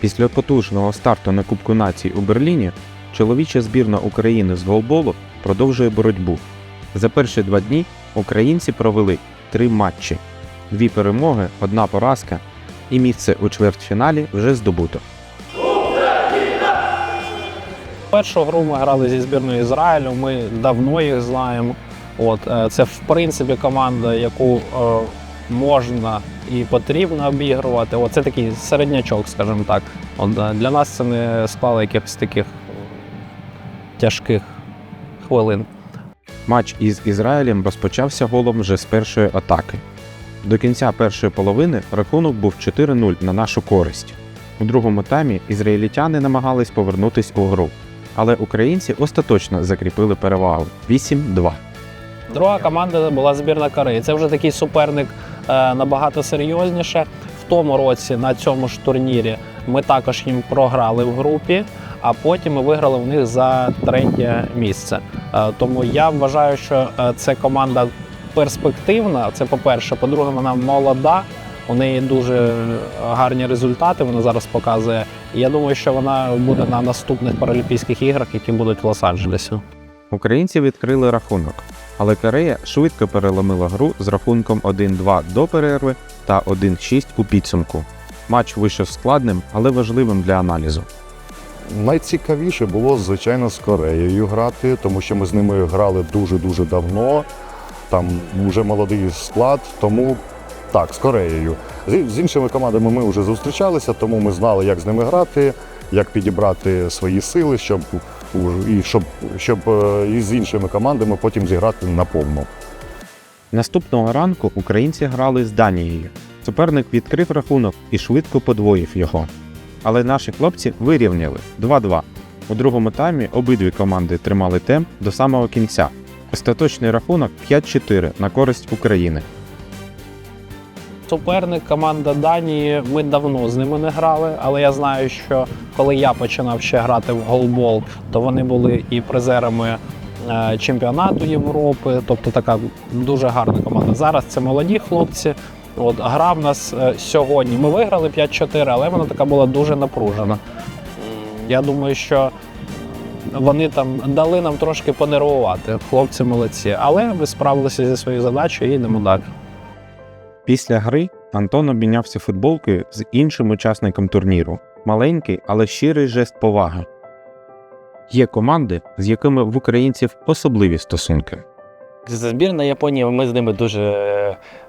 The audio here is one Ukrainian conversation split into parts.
Після потужного старту на Кубку націй у Берліні чоловіча збірна України з голболу продовжує боротьбу. За перші два дні українці провели три матчі: дві перемоги, одна поразка, і місце у чвертьфіналі вже здобуто. Першу гру ми грали зі збірною Ізраїлю. Ми давно їх знаємо. От е, це в принципі команда, яку е, можна і потрібно обігрувати. От це такий середнячок, скажімо так. От е, для нас це не склало якихось таких тяжких хвилин. Матч із Ізраїлем розпочався голом вже з першої атаки. До кінця першої половини рахунок був 4-0 на нашу користь. У другому таймі ізраїльтяни намагались повернутись у гру, але українці остаточно закріпили перевагу 8-2. Друга команда була збірна Кореї. Це вже такий суперник набагато серйозніше. В тому році на цьому ж турнірі ми також їм програли в групі, а потім ми виграли в них за третє місце. Е, тому я вважаю, що е, це команда перспективна. Це по-перше. По-друге, вона молода. У неї дуже гарні результати. Вона зараз показує. Я думаю, що вона буде на наступних Паралімпійських іграх, які будуть в Лос-Анджелесі. Українці відкрили рахунок, але Корея швидко переломила гру з рахунком 1-2 до перерви та 1-6 у підсумку. Матч вийшов складним, але важливим для аналізу. Найцікавіше було, звичайно, з Кореєю грати, тому що ми з ними грали дуже-дуже давно. Там вже молодий склад, тому так, з Кореєю. З, іншими командами ми вже зустрічалися, тому ми знали, як з ними грати, як підібрати свої сили, щоб, і щоб, щоб е, і з іншими командами потім зіграти наповну. Наступного ранку українці грали з Данією. Суперник відкрив рахунок і швидко подвоїв його. Але наші хлопці вирівняли 2-2. У другому таймі обидві команди тримали темп до самого кінця. Остаточний рахунок 5-4 на користь України. Суперник команда Данії. Ми давно з ними не грали, але я знаю, що коли я починав ще грати в голбол, то вони були і призерами е, чемпіонату Європи. Тобто така дуже гарна команда. Зараз це молоді хлопці. От гра в нас е, сьогодні. Ми виграли 5-4, але вона така була дуже напружена. Я думаю, що вони там дали нам трошки понервувати. Хлопці молодці, але ви справилися зі своєю задачею і йдемо далі. Після гри Антон обмінявся футболкою з іншим учасником турніру. Маленький, але щирий жест поваги. Є команди, з якими в українців особливі стосунки. Збірна Японії, ми з ними дуже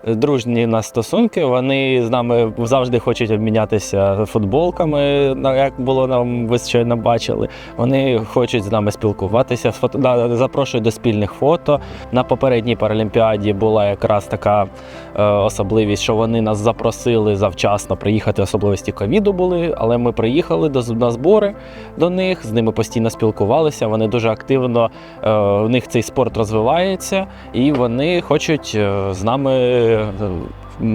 дружні на стосунки. Вони з нами завжди хочуть обмінятися футболками, як було нам ви щойно бачили. Вони хочуть з нами спілкуватися, запрошують до спільних фото. На попередній паралімпіаді була якраз така е, особливість, що вони нас запросили завчасно приїхати. Особливості ковіду були, але ми приїхали до збори до них, з ними постійно спілкувалися. Вони дуже активно е, в них цей спорт розвивається, і вони хочуть е, з нами. Е,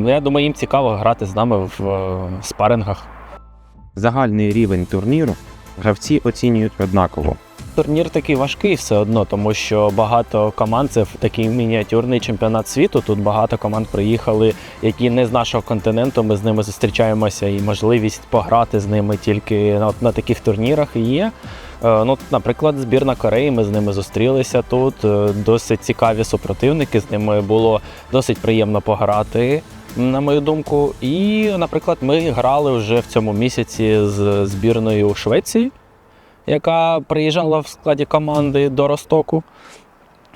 Я думаю, їм цікаво грати з нами в е, спарингах. Загальний рівень турніру гравці оцінюють однаково. Турнір такий важкий все одно, тому що багато команд це такий мініатюрний чемпіонат світу. Тут багато команд приїхали, які не з нашого континенту. Ми з ними зустрічаємося, і можливість пограти з ними тільки на, на таких турнірах є. Е, Ну, наприклад, збірна Кореї, ми з ними зустрілися тут. Е, Досить цікаві супротивники. З ними було досить приємно пограти, на мою думку. І, наприклад, ми грали вже в цьому місяці з збірною Швеції яка приїжджала в складі команди до Ростоку.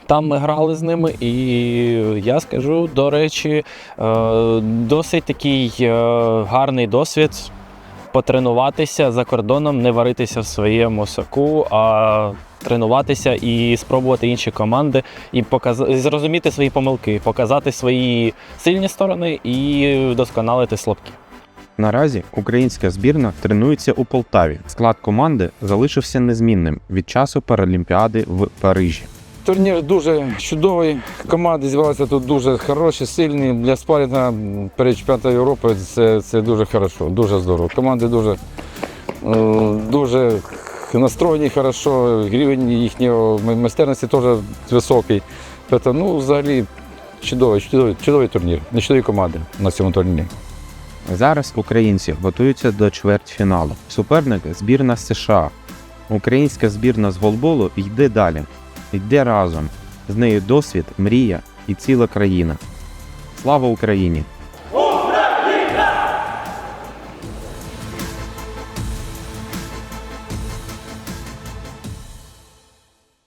Там ми грали з ними, і я скажу, до речі, е, досить такий е, гарний досвід потренуватися за кордоном, не варитися в своєму соку, а тренуватися і спробувати інші команди, і показати, зрозуміти свої помилки, показати свої сильні сторони і вдосконалити слабкі. Наразі українська збірна тренується у Полтаві. Склад команди залишився незмінним від часу Паралімпіади в Парижі. Турнір дуже чудовий. Команди зібралися тут дуже хороші, сильні. Для спарінга перед чемпіонатом Європи це, це дуже хорошо, дуже здорово. Команди дуже, е, дуже настроєні хорошо, рівень їхнього майстерності теж високий. Тобто, ну, взагалі чудовий, чудовий, чудовий турнір, не чудові команди на цьому турнірі. Зараз українці готуються до чвертьфіналу. Суперник збірна США. Українська збірна з голболу йде далі, йде разом. З нею досвід, мрія і ціла країна. Слава Україні!